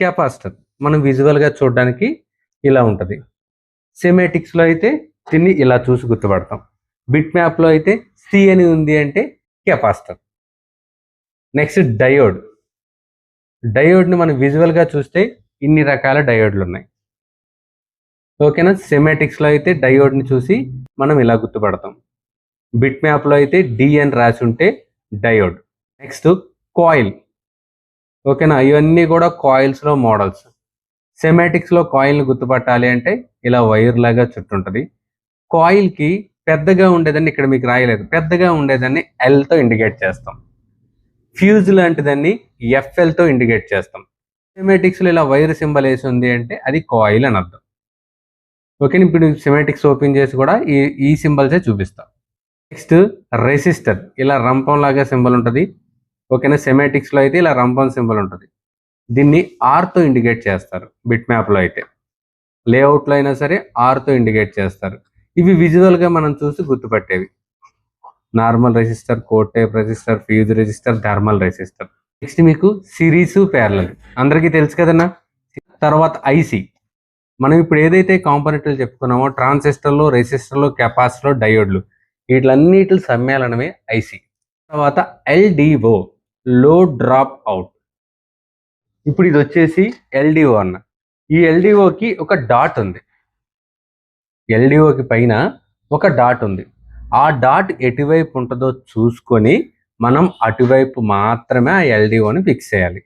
Capacitor. మనం విజువల్గా చూడడానికి ఇలా ఉంటుంది. సెమేటిక్స్లో అయితే దీన్ని ఇలా చూసి గుర్తుపడతాం. బిట్ మ్యాప్లో అయితే సి అని ఉంది అంటే కెపాసిటర్. నెక్స్ట్ డయోడ్ డయోడ్ని మనం విజువల్గా చూస్తే ఇన్ని రకాల డయోడ్లు ఉన్నాయి. ఓకేనా? సెమాటిక్స్లో అయితే డయోడ్ని చూసి మనం ఇలా గుర్తుపడతాం. బిట్ మ్యాప్లో అయితే డి అని రాసి ఉంటే డయోడ్ నెక్స్ట్ కాయిల్ ఓకేనా? ఇవన్నీ కూడా కాయిల్స్లో మోడల్స్ సెమాటిక్స్లో కాయిల్ని గుర్తుపట్టాలి అంటే ఇలా వైర్ లాగా చుట్టుంటుంది కాయిల్కి పెద్దగా ఉండేదాన్ని ఇక్కడ మీకు రాయలేదు. పెద్దగా ఉండేదాన్ని ఎల్తో ఇండికేట్ చేస్తాం. ఫ్యూజ్ లాంటిదాన్ని ఎఫ్ఎల్తో ఇండికేట్ చేస్తాం. సెమాటిక్స్లో ఇలా వైర్ సింబల్ వేసి ఉంది అంటే అది కాయిల్ అని అర్థం. ఓకే ఇప్పుడు సెమాటిక్స్ ఓపెన్ చేసి కూడా ఈ ఈ సింబల్సే చూపిస్తాం. నెక్స్ట్ రెసిస్టర్ ఇలా రంపం లాగా సింబల్ ఉంటుంది. ఓకేనా? సెమాటిక్స్లో అయితే ఇలా రంపన్ సింబల్ ఉంటుంది. దీన్ని ఆర్తో ఇండికేట్ చేస్తారు బిట్ మ్యాప్లో అయితే. లేఅవుట్లో అయినా సరే ఆర్తో ఇండికేట్ చేస్తారు. ఇవి విజువల్గా మనం చూసి గుర్తుపట్టేవి. Normal resistor coat type resistor fuse resistor thermal resistor next మీకు సిరీస్ ప్యారలల్. అందరికీ తెలుసు కదన్నా? తర్వాత ఐసి. మనం ఇప్పుడు ఏదైతే కాంపోనెంట్లు చెప్పుకున్నామో ట్రాన్సిస్టర్లు రెసిస్టర్లు కెపాసిటర్లు డయోడ్లు. వీటిలన్నిటి సమ్మేళనమే ఐసి. తర్వాత ఎల్డిఓ. Low drop out. ఇప్పుడు ఇది వచ్చేసి ఎల్డిఓ అన్న. ఈ ఎల్డిఓకి ఒక డాట్ ఉంది. ఎల్డిఓకి పైన ఒక డాట్ ఉంది. ఆ డాట్ ఎటువైపు ఉంటుందో చూసుకొని మనం అటువైపు మాత్రమే ఆ ఎల్డిఓని ఫిక్స్ చేయాలి.